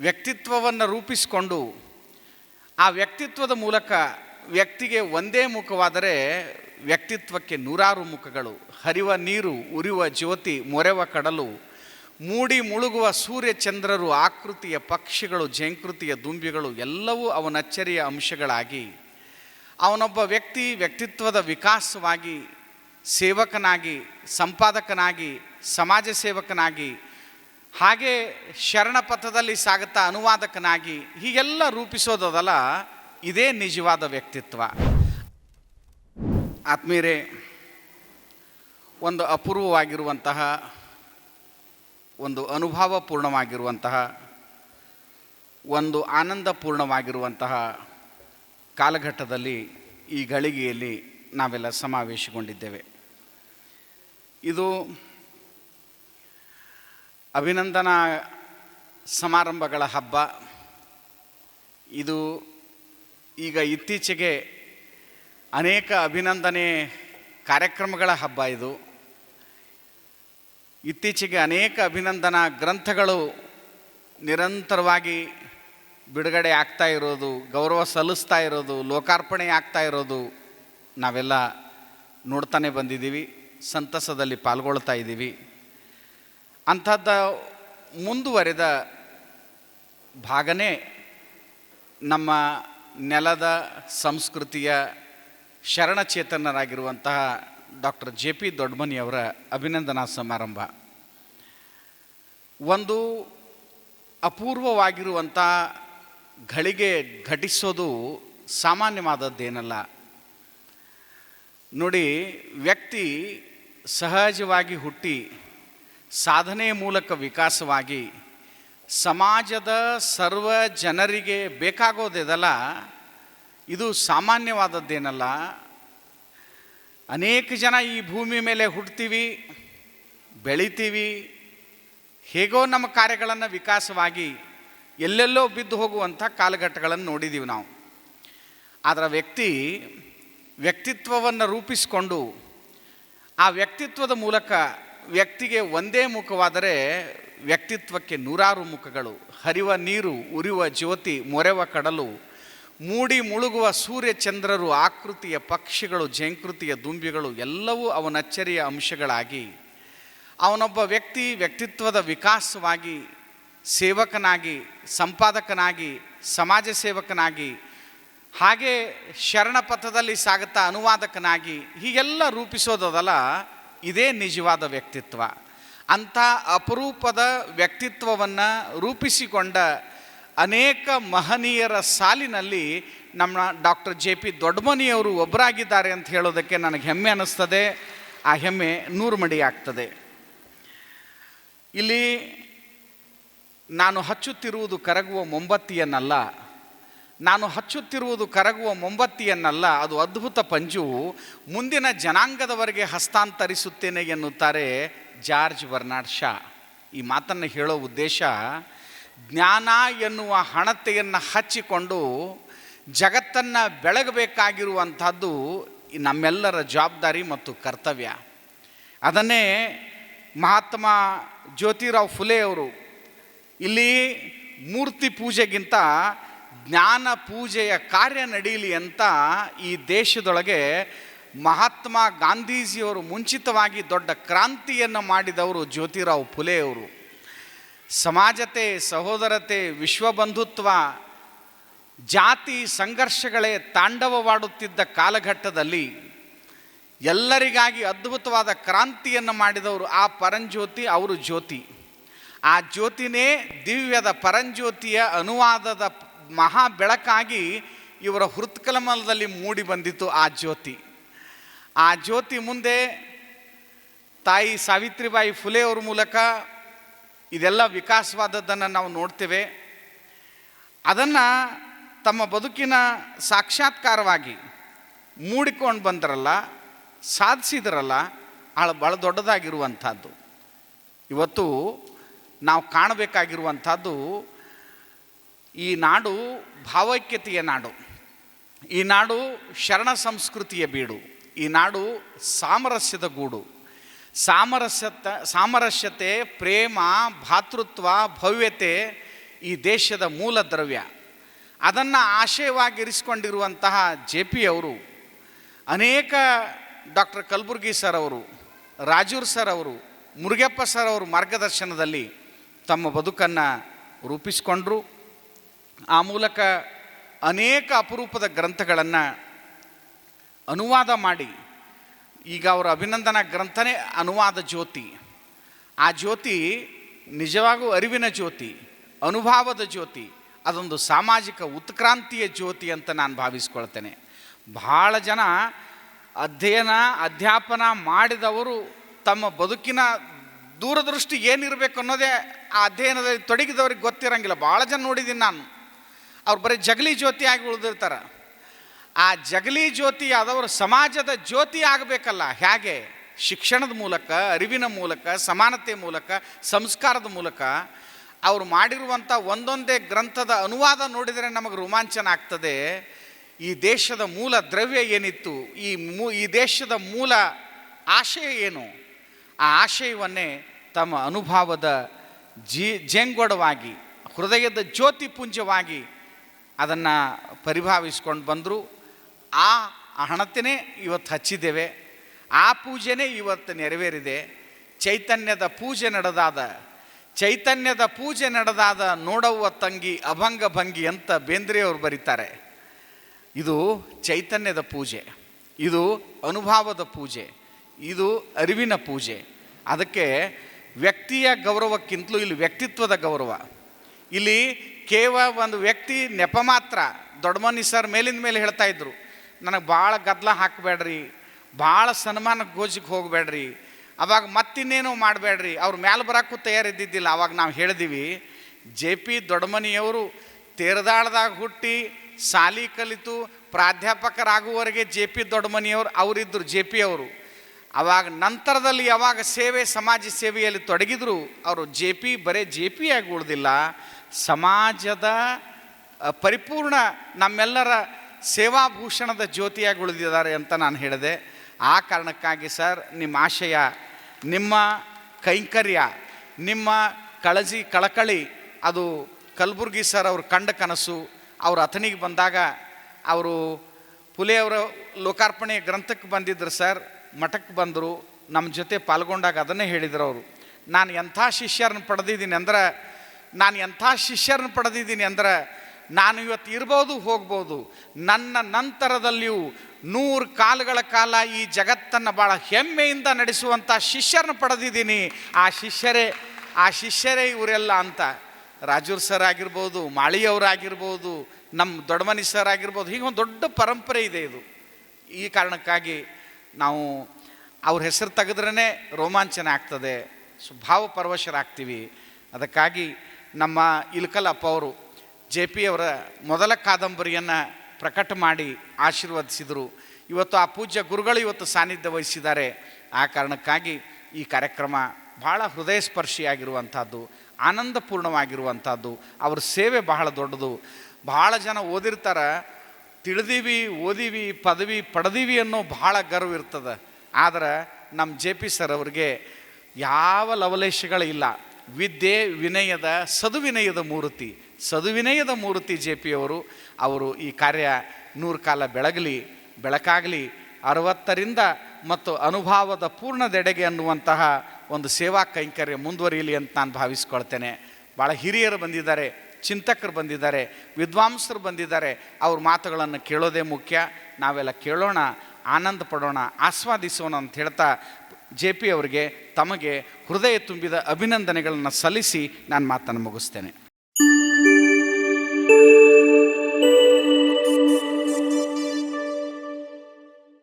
ವ್ಯಕ್ತಿತ್ವವನ್ನು ರೂಪಿಸಿಕೊಂಡು ಆ ವ್ಯಕ್ತಿತ್ವದ ಮೂಲಕ ವ್ಯಕ್ತಿಗೆ ಒಂದೇ ಮುಖವಾದರೆ ವ್ಯಕ್ತಿತ್ವಕ್ಕೆ ನೂರಾರು ಮುಖಗಳು. ಹರಿವ ನೀರು ಉರಿಯುವ ಜ್ಯೋತಿ, ಮೊರೆವ ಕಡಲು, ಮೂಡಿ ಮುಳುಗುವ ಸೂರ್ಯ ಚಂದ್ರರು, ಆಕೃತಿಯ ಪಕ್ಷಿಗಳು, ಜಂಕೃತಿಯ ದುಂಬಿಗಳು ಎಲ್ಲವೂ ಅವನಚ್ಚರಿಯ ಅಂಶಗಳಾಗಿ, ಅವನೊಬ್ಬ ವ್ಯಕ್ತಿ ವ್ಯಕ್ತಿತ್ವದ ವಿಕಾಸವಾಗಿ ಸೇವಕನಾಗಿ, ಸಂಪಾದಕನಾಗಿ, ಸಮಾಜ ಸೇವಕನಾಗಿ ಹಾಗೆ ಶರಣಪಥದಲ್ಲಿ ಸಾಗುತ್ತಾ ಅನುವಾದಕನಾಗಿ ಹೀಗೆಲ್ಲ ರೂಪಿಸೋದಲ್ಲ ಇದೇ ನಿಜವಾದ ವ್ಯಕ್ತಿತ್ವ. ಆತ್ಮೀಯರೇ, ಒಂದು ಅಪೂರ್ವವಾಗಿರುವಂತಹ, ಒಂದು ಅನುಭವಪೂರ್ಣವಾಗಿರುವಂತಹ, ಒಂದು ಆನಂದಪೂರ್ಣವಾಗಿರುವಂತಹ ಕಾಲಘಟ್ಟದಲ್ಲಿ ಈ ಗಳಿಗೆಯಲ್ಲಿ ನಾವೆಲ್ಲ ಸಮಾವೇಶಗೊಂಡಿದ್ದೇವೆ. ಇದು ಅಭಿನಂದನಾ ಸಮಾರಂಭಗಳ ಹಬ್ಬ. ಇದು ಈಗ ಇತ್ತೀಚೆಗೆ ಅನೇಕ ಅಭಿನಂದನೆ ಕಾರ್ಯಕ್ರಮಗಳ ಹಬ್ಬ ಇದು. ಇತ್ತೀಚೆಗೆ ಅನೇಕ ಅಭಿನಂದನಾ ಗ್ರಂಥಗಳು ನಿರಂತರವಾಗಿ ಬಿಡುಗಡೆ ಆಗ್ತಾ ಇರೋದು, ಗೌರವ ಸಲ್ಲಿಸ್ತಾ ಇರೋದು, ಲೋಕಾರ್ಪಣೆ ಆಗ್ತಾ ಇರೋದು ನಾವೆಲ್ಲ ನೋಡ್ತಾನೆ ಬಂದಿದ್ದೀವಿ, ಸಂತಸದಲ್ಲಿ ಪಾಲ್ಗೊಳ್ತಾ ಇದ್ದೀವಿ. ಅಂಥದ್ದ ಮುಂದುವರೆದ ಭಾಗನೇ ನಮ್ಮ ನೆಲದ ಸಂಸ್ಕೃತಿಯ ಶರಣಚೇತನರಾಗಿರುವಂತಹ ಡಾಕ್ಟರ್ ಜೆ ಪಿ ದೊಡ್ಡಮನಿಯವರ ಅಭಿನಂದನಾ ಸಮಾರಂಭ. ಒಂದು ಅಪೂರ್ವವಾಗಿರುವಂಥ ಘಳಿಗೆ ಘಟಿಸೋದು ಸಾಮಾನ್ಯವಾದದ್ದೇನಲ್ಲ. ನೋಡಿ, ವ್ಯಕ್ತಿ ಸಹಜವಾಗಿ ಹುಟ್ಟಿ ಸಾಧನೆಯ ಮೂಲಕ ವಿಕಾಸವಾಗಿ ಸಮಾಜದ ಸರ್ವ ಜನರಿಗೆ ಬೇಕಾಗೋದಿದಲ್ಲ, ಇದು ಸಾಮಾನ್ಯವಾದದ್ದೇನಲ್ಲ. ಅನೇಕ ಜನ ಈ ಭೂಮಿ ಮೇಲೆ ಹುಡ್ತೀವಿ ಬೆಳಿತೀವಿ, ಹೇಗೋ ನಮ್ಮ ಕಾರ್ಯಗಳನ್ನು ವಿಕಾಸವಾಗಿ ಎಲ್ಲೆಲ್ಲೋ ಬಿದ್ದು ಹೋಗುವಂಥ ಕಾಲಘಟ್ಟಗಳನ್ನು ನೋಡಿದ್ದೀವಿ ನಾವು. ಆದರೆ ವ್ಯಕ್ತಿ ವ್ಯಕ್ತಿತ್ವವನ್ನು ರೂಪಿಸಿಕೊಂಡು ಆ ವ್ಯಕ್ತಿತ್ವದ ಮೂಲಕ ವ್ಯಕ್ತಿಗೆ ಒಂದೇ ಮುಖವಾದರೆ ವ್ಯಕ್ತಿತ್ವಕ್ಕೆ ನೂರಾರು ಮುಖಗಳು. ಹರಿವ ನೀರು ಉರಿಯುವ ಜ್ಯೋತಿ, ಮೊರೆವ ಕಡಲು. ಮೂಡಿ ಮುಳುಗುವ ಸೂರ್ಯ ಚಂದ್ರರು, ಆಕೃತಿಯ ಪಕ್ಷಿಗಳು, ಜಂಕೃತಿಯ ದುಂಬಿಗಳು ಎಲ್ಲವೂ ಅವನಚ್ಚರಿಯ ಅಂಶಗಳಾಗಿ. ಅವನೊಬ್ಬ ವ್ಯಕ್ತಿ ವ್ಯಕ್ತಿತ್ವದ ವಿಕಾಸವಾಗಿ, ಸೇವಕನಾಗಿ, ಸಂಪಾದಕನಾಗಿ, ಸಮಾಜ ಸೇವಕನಾಗಿ, ಹಾಗೆ ಶರಣಪಥದಲ್ಲಿ ಸಾಗುತ್ತಾ ಅನುವಾದಕನಾಗಿ ಹೀಗೆಲ್ಲ ರೂಪಿಸೋದಲ್ಲ ಇದೇ ನಿಜವಾದ ವ್ಯಕ್ತಿತ್ವ. ಅಂಥ ಅಪರೂಪದ ವ್ಯಕ್ತಿತ್ವವನ್ನು ರೂಪಿಸಿಕೊಂಡ ಅನೇಕ ಮಹನೀಯರ ಸಾಲಿನಲ್ಲಿ ನಮ್ಮ ಡಾಕ್ಟರ್ ಜೆ ಪಿ ದೊಡ್ಡಮನಿಯವರು ಒಬ್ಬರಾಗಿದ್ದಾರೆ ಅಂತ ಹೇಳೋದಕ್ಕೆ ನನಗೆ ಹೆಮ್ಮೆ ಅನ್ನಿಸ್ತದೆ ಆ ಹೆಮ್ಮೆ ನೂರು ಮಡಿ ಆಗ್ತದೆ. ಇಲ್ಲಿ ನಾನು ಹಚ್ಚುತ್ತಿರುವುದು ಕರಗುವ ಮೊಂಬತ್ತಿಯನ್ನಲ್ಲ. ನಾನು ಹಚ್ಚುತ್ತಿರುವುದು ಕರಗುವ ಮೊಂಬತ್ತಿಯನ್ನಲ್ಲ, ಅದು ಅದ್ಭುತ ಪಂಜು ಮುಂದಿನ ಜನಾಂಗದವರೆಗೆ ಹಸ್ತಾಂತರಿಸುತ್ತೇನೆ ಎನ್ನುತ್ತಾರೆ ಜಾರ್ಜ್ ಬರ್ನಾಡ್ ಶಾ. ಈ ಮಾತನ್ನು ಹೇಳೋ ಉದ್ದೇಶ, ಜ್ಞಾನ ಎನ್ನುವ ಹಣತೆಯನ್ನು ಹಚ್ಚಿಕೊಂಡು ಜಗತ್ತನ್ನು ಬೆಳಗಬೇಕಾಗಿರುವಂಥದ್ದು ನಮ್ಮೆಲ್ಲರ ಜವಾಬ್ದಾರಿ ಮತ್ತು ಕರ್ತವ್ಯ. ಅದನ್ನೇ ಮಹಾತ್ಮ ಜ್ಯೋತಿರಾವ್ ಫುಲೆ ಅವರು, ಇಲ್ಲಿ ಮೂರ್ತಿ ಪೂಜೆಗಿಂತ ಜ್ಞಾನ ಪೂಜೆಯ ಕಾರ್ಯ ನಡೀಲಿ ಅಂತ ಈ ದೇಶದೊಳಗೆ ಮಹಾತ್ಮ ಗಾಂಧೀಜಿಯವರು ಮುಂಚಿತವಾಗಿ ದೊಡ್ಡ ಕ್ರಾಂತಿಯನ್ನು ಮಾಡಿದವರು ಜ್ಯೋತಿರಾವ್ ಫುಲೆಯವರು. ಸಮಾಜತೆ, ಸಹೋದರತೆ, ವಿಶ್ವಬಂಧುತ್ವ, ಜಾತಿ ಸಂಘರ್ಷಗಳೇ ತಾಂಡವವಾಡುತ್ತಿದ್ದ ಕಾಲಘಟ್ಟದಲ್ಲಿ ಎಲ್ಲರಿಗಾಗಿ ಅದ್ಭುತವಾದ ಕ್ರಾಂತಿಯನ್ನು ಮಾಡಿದವರು ಆ ಪರಂಜ್ಯೋತಿ, ಅವರು ಜ್ಯೋತಿ. ಆ ಜ್ಯೋತಿನೇ ದಿವ್ಯದ ಪರಂಜ್ಯೋತಿಯ ಅನುವಾದದ ಮಹಾ ಬೆಳಕಾಗಿ ಇವರ ಹೃತ್ಕಲಮಲದಲ್ಲಿ ಮೂಡಿ ಬಂದಿತ್ತು ಆ ಜ್ಯೋತಿ. ಆ ಜ್ಯೋತಿ ಮುಂದೆ ತಾಯಿ ಸಾವಿತ್ರಿಬಾಯಿ ಫುಲೆ ಅವ್ರ ಮೂಲಕ ಇದೆಲ್ಲ ವಿಕಾಸವಾದದ್ದನ್ನು ನಾವು ನೋಡ್ತೇವೆ. ಅದನ್ನು ತಮ್ಮ ಬದುಕಿನ ಸಾಕ್ಷಾತ್ಕಾರವಾಗಿ ಮೂಡಿಕೊಂಡು ಬಂದರಲ್ಲ, ಸಾಧಿಸಿದ್ರಲ್ಲ, ಆಳ ಭಾಳ ದೊಡ್ಡದಾಗಿರುವಂಥದ್ದು. ಇವತ್ತು ನಾವು ಕಾಣಬೇಕಾಗಿರುವಂಥದ್ದು ಈ ನಾಡು ಭಾವೈಕ್ಯತೆಯ ನಾಡು. ಈ ನಾಡು ಶರಣ ಸಂಸ್ಕೃತಿಯ ಬೀಡು. ಈ ನಾಡು ಸಾಮರಸ್ಯದ ಗೂಡು. ಸಾಮರಸ್ಯತ, ಸಾಮರಸ್ಯತೆ, ಪ್ರೇಮ, ಭಾತೃತ್ವ, ಭವ್ಯತೆ ಈ ದೇಶದ ಮೂಲ ದ್ರವ್ಯ. ಅದನ್ನು ಆಶಯವಾಗಿರಿಸಿಕೊಂಡಿರುವಂತಹ ಜೆ ಪಿ ಅವರು, ಅನೇಕ ಡಾಕ್ಟರ್ ಕಲಬುರ್ಗಿ ಸರ್ ಅವರು, ರಾಜೂರ್ ಸರ್ ಅವರು, ಮುರುಗಪ್ಪ ಸರ್ ಅವರು ಮಾರ್ಗದರ್ಶನದಲ್ಲಿ ತಮ್ಮ ಬದುಕನ್ನು ರೂಪಿಸಿಕೊಂಡ್ರು. ಆ ಮೂಲಕ ಅನೇಕ ಅಪರೂಪದ ಗ್ರಂಥಗಳನ್ನು ಅನುವಾದ ಮಾಡಿ, ಈಗ ಅವರ ಅಭಿನಂದನಾ ಗ್ರಂಥನೇ ಅನುವಾದ ಜ್ಯೋತಿ. ಆ ಜ್ಯೋತಿ ನಿಜವಾಗೂ ಅರಿವಿನ ಜ್ಯೋತಿ, ಅನುಭವದ ಜ್ಯೋತಿ, ಅದೊಂದು ಸಾಮಾಜಿಕ ಉತ್ಕ್ರಾಂತಿಯ ಜ್ಯೋತಿ ಅಂತ ನಾನು ಭಾವಿಸ್ಕೊಳ್ತೇನೆ. ಬಹಳ ಜನ ಅಧ್ಯಯನ, ಅಧ್ಯಾಪನ ಮಾಡಿದವರು ತಮ್ಮ ಬದುಕಿನ ದೂರದೃಷ್ಟಿ ಏನಿರಬೇಕು ಅನ್ನೋದೇ ಆ ಅಧ್ಯಯನದಲ್ಲಿ ತೊಡಗಿದವ್ರಿಗೆ ಗೊತ್ತಿರಂಗಿಲ್ಲ. ಭಾಳ ಜನ ನೋಡಿದ್ದೀನಿ ನಾನು. ಅವ್ರು ಬರೀ ಜಗಲಿ ಜ್ಯೋತಿ ಆಗಿ ಉಳಿದಿರ್ತಾರೆ. ಆ ಜಗಲಿ ಜ್ಯೋತಿ ಆದವರು ಸಮಾಜದ ಜ್ಯೋತಿ ಆಗಬೇಕಲ್ಲ ಹೇಗೆ ಶಿಕ್ಷಣದ ಮೂಲಕ, ಅರಿವಿನ ಮೂಲಕ, ಸಮಾನತೆ ಮೂಲಕ, ಸಂಸ್ಕಾರದ ಮೂಲಕ ಅವರು ಮಾಡಿರುವಂಥ ಒಂದೊಂದೇ ಗ್ರಂಥದ ಅನುವಾದ ನೋಡಿದರೆ ನಮಗೆ ರೋಮಾಂಚನ ಆಗ್ತದೆ. ಈ ದೇಶದ ಮೂಲ ದ್ರವ್ಯ ಏನಿತ್ತು, ಈ ಮೂ, ಈ ದೇಶದ ಮೂಲ ಆಶಯ ಏನು? ಆ ಆಶಯವನ್ನೇ ತಮ್ಮ ಅನುಭವದ ಜೀ, ಜೇಂಗೊಡವಾಗಿ, ಹೃದಯದ ಜ್ಯೋತಿ ಪುಂಜವಾಗಿ ಅದನ್ನು ಪರಿಭಾವಿಸ್ಕೊಂಡು ಬಂದರು. ಆ ಹಣತೆನೇ ಇವತ್ತು ಹಚ್ಚಿದ್ದೇವೆ. ಆ ಪೂಜೆನೇ ಇವತ್ತು ನೆರವೇರಿದೆ. ಚೈತನ್ಯದ ಪೂಜೆ ನಡೆದಾದ, ಚೈತನ್ಯದ ಪೂಜೆ ನಡೆದಾದ ನೋಡವ್ವ ತಂಗಿ ಅಭಂಗ ಭಂಗಿ ಅಂತ ಬೇಂದ್ರೆಯವರು ಬರೀತಾರೆ. ಇದು ಚೈತನ್ಯದ ಪೂಜೆ. ಇದು ಅನುಭವದ ಪೂಜೆ. ಇದು ಅರಿವಿನ ಪೂಜೆ. ಅದಕ್ಕೆ ವ್ಯಕ್ತಿಯ ಗೌರವಕ್ಕಿಂತಲೂ ಇಲ್ಲಿ ವ್ಯಕ್ತಿತ್ವದ ಗೌರವ. ಇಲ್ಲಿ ಕೇವಲ ಒಂದು ವ್ಯಕ್ತಿ ನೆಪ ಮಾತ್ರ ದೊಡ್ಡಮನಿ ಸರ್ ಮೇಲಿಂದ ಮೇಲೆ ಹೇಳ್ತಾ ಇದ್ರು, ನನಗೆ ಭಾಳ ಗದ್ದಲ ಹಾಕಬೇಡ್ರಿ, ಭಾಳ ಸನ್ಮಾನ ಗೋಜಿಗೆ ಹೋಗಬೇಡ್ರಿ, ಅವಾಗ ಮತ್ತಿನ್ನೇನೋ ಮಾಡಬೇಡ್ರಿ, ಅವ್ರ ಮ್ಯಾಲೆ ಬರೋಕ್ಕೂ ತಯಾರಿದ್ದಿದ್ದಿಲ್ಲ, ಅವಾಗ ನಾವು ಹೇಳಿದೀವಿ, ಜೆ ಪಿ ದೊಡ್ಡಮನಿಯವರು ತೇರದಾಳದಾಗ ಹುಟ್ಟಿ ಸಾಲಿ ಕಲಿತು ಪ್ರಾಧ್ಯಾಪಕರಾಗುವವರೆಗೆ ಜೆ ಪಿ ದೊಡ್ಡಮನಿಯವರು ಅವರಿದ್ದರು ಜೆ ಪಿ ಅವರು. ಅವಾಗ ನಂತರದಲ್ಲಿ ಯಾವಾಗ ಸೇವೆ, ಸಮಾಜ ಸೇವೆಯಲ್ಲಿ ತೊಡಗಿದ್ರು, ಅವರು ಜೆ ಪಿ ಬರೇ ಜೆ ಪಿ ಆಗಿ ಉಳಿದಿಲ್ಲ ಸಮಾಜದ ಪರಿಪೂರ್ಣ ನಮ್ಮೆಲ್ಲರ ಸೇವಾಭೂಷಣದ ಜ್ಯೋತಿಯಾಗಿ ಉಳಿದಿದ್ದಾರೆ ಅಂತ ನಾನು ಹೇಳಿದೆ. ಆ ಕಾರಣಕ್ಕಾಗಿ ಸರ್, ನಿಮ್ಮ ಆಶಯ, ನಿಮ್ಮ ಕೈಂಕರ್ಯ, ನಿಮ್ಮ ಕಳಜಿ ಕಳಕಳಿ, ಅದು ಕಲಬುರ್ಗಿ ಸರ್ ಅವರು ಕಂಡ ಕನಸು, ಅವರು ಅಥಣಿಗೆ ಬಂದಾಗ ಅವರು ಪುಲೆಯವರ ಲೋಕಾರ್ಪಣೆ ಗ್ರಂಥಕ್ಕೆ ಬಂದಿದ್ದರು ಸರ್, ಮಠಕ್ಕೆ ಬಂದರು, ನಮ್ಮ ಜೊತೆ ಪಾಲ್ಗೊಂಡಾಗ ಅದನ್ನೇ ಹೇಳಿದರು ಅವರು. ನಾನು ಎಂಥ ಶಿಷ್ಯರನ್ನು ಪಡೆದಿದ್ದೀನಿ ಅಂದ್ರೆ ನಾನು ಎಂಥ ಶಿಷ್ಯರನ್ನ ಪಡೆದಿದ್ದೀನಿ ಅಂದ್ರೆ ನಾನು ಇವತ್ತು ಇರ್ಬೋದು ಹೋಗ್ಬೋದು, ನನ್ನ ನಂತರದಲ್ಲಿಯೂ ನೂರು ಕಾಲಗಳ ಕಾಲ ಈ ಜಗತ್ತನ್ನು ಭಾಳ ಹೆಮ್ಮೆಯಿಂದ ನಡೆಸುವಂಥ ಶಿಷ್ಯರನ್ನ ಪಡೆದಿದ್ದೀನಿ. ಆ ಶಿಷ್ಯರೇ ಆ ಶಿಷ್ಯರೇ ಇವರೆಲ್ಲ ಅಂತ. ರಾಜೂರ್ ಸರ್ ಆಗಿರ್ಬೋದು ಮಾಳಿಯವರಾಗಿರ್ಬೋದು ನಮ್ಮ ದೊಡ್ಡಮನಿ ಸರ್ ಆಗಿರ್ಬೋದು, ಹೀಗೆ ಒಂದು ದೊಡ್ಡ ಪರಂಪರೆ ಇದೆ ಇದು. ಈ ಕಾರಣಕ್ಕಾಗಿ ನಾವು ಅವ್ರ ಹೆಸರು ತೆಗೆದ್ರೇ ರೋಮಾಂಚನ ಆಗ್ತದೆ. ಸ್ವಭಾವ ಪರವಶರಾಗ್ತೀವಿ. ಅದಕ್ಕಾಗಿ ನಮ್ಮ ಇಲ್ಕಲಪ್ಪ ಅವರು ಜೆ ಪಿ ಅವರ ಮೊದಲ ಕಾದಂಬರಿಯನ್ನು ಪ್ರಕಟ ಮಾಡಿ ಆಶೀರ್ವದಿಸಿದರು. ಇವತ್ತು ಆ ಪೂಜ್ಯ ಗುರುಗಳು ಇವತ್ತು ಸಾನ್ನಿಧ್ಯ ವಹಿಸಿದ್ದಾರೆ. ಆ ಕಾರಣಕ್ಕಾಗಿ ಈ ಕಾರ್ಯಕ್ರಮ ಭಾಳ ಹೃದಯ ಸ್ಪರ್ಶಿಯಾಗಿರುವಂಥದ್ದು ಆನಂದಪೂರ್ಣವಾಗಿರುವಂಥದ್ದು, ಅವ್ರ ಸೇವೆ ಬಹಳ ದೊಡ್ಡದು. ಬಹಳ ಜನ ಓದಿರ್ತಾರೆ, ತಿಳಿದೀವಿ, ಓದೀವಿ, ಪದವಿ, ಪಡೆದೀವಿ ಅನ್ನೋ ಬಹಳ ಗರ್ವ ಇರ್ತದೆ. ಆದರೆ ನಮ್ಮ ಜೆ ಪಿ ಸರ್ ಅವ್ರಿಗೆ ಯಾವ ಲವಲೇಶಗಳಿಲ್ಲ ವಿದ್ಯೆ ವಿನಯದ ಸದುವಿನಯದ ಮೂರ್ತಿ. ಸದುವಿನಯದ ಮೂರ್ತಿ ಜೆ ಪಿ ಅವರು ಅವರು ಈ ಕಾರ್ಯ ನೂರು ಕಾಲ ಬೆಳಗಲಿ, ಬೆಳಕಾಗಲಿ, ಅರವತ್ತರಿಂದ ಮತ್ತು ಅನುಭವದ ಪೂರ್ಣದೆಡೆಗೆ ಅನ್ನುವಂತಹ ಒಂದು ಸೇವಾ ಕೈಂಕರ್ಯ ಮುಂದುವರಿಯಲಿ ಅಂತ ನಾನು ಭಾವಿಸ್ಕೊಳ್ತೇನೆ. ಭಾಳ ಹಿರಿಯರು ಬಂದಿದ್ದಾರೆ, ಚಿಂತಕರು ಬಂದಿದ್ದಾರೆ, ವಿದ್ವಾಂಸರು ಬಂದಿದ್ದಾರೆ. ಅವ್ರ ಮಾತುಗಳನ್ನು ಕೇಳೋದೇ ಮುಖ್ಯ. ನಾವೆಲ್ಲ ಕೇಳೋಣ ಆನಂದ ಪಡೋಣ ಆಸ್ವಾದಿಸೋಣ ಅಂತ ಹೇಳ್ತಾ ಜೆ ಪಿ ಅವರಿಗೆ ತಮಗೆ ಹೃದಯ ತುಂಬಿದ ಅಭಿನಂದನೆಗಳನ್ನು ಸಲ್ಲಿಸಿ ನಾನು ಮಾತನ್ನು ಮುಗಿಸ್ತೇನೆ.